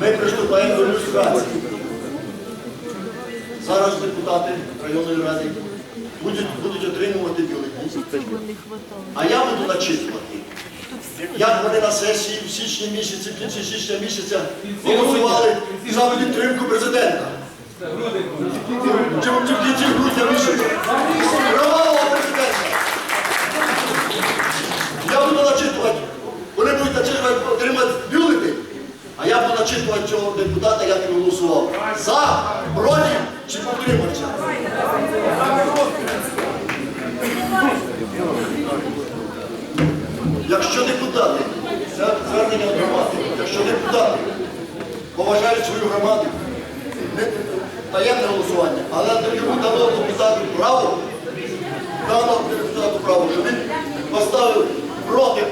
Ми приступаємо до люстрації. Зараз депутати районної ради будуть, будуть отримувати бюлетні. А я буду начитувати. Як вони на сесії в січні місяці, в кінці січня місяця голосували за підтримку президента. Чи в кінці грудня місяця? Провалила президента. Я буду начитувати. Вони будуть начитувати, отримати бюлетень, начитувати цього депутата, як він голосував. За, проти чи підтримався. Якщо депутати, це звернення громади, якщо депутати поважають свою громаду, не таємне голосування, але йому дано депутату право, дано депутату право, щоб він поставив проти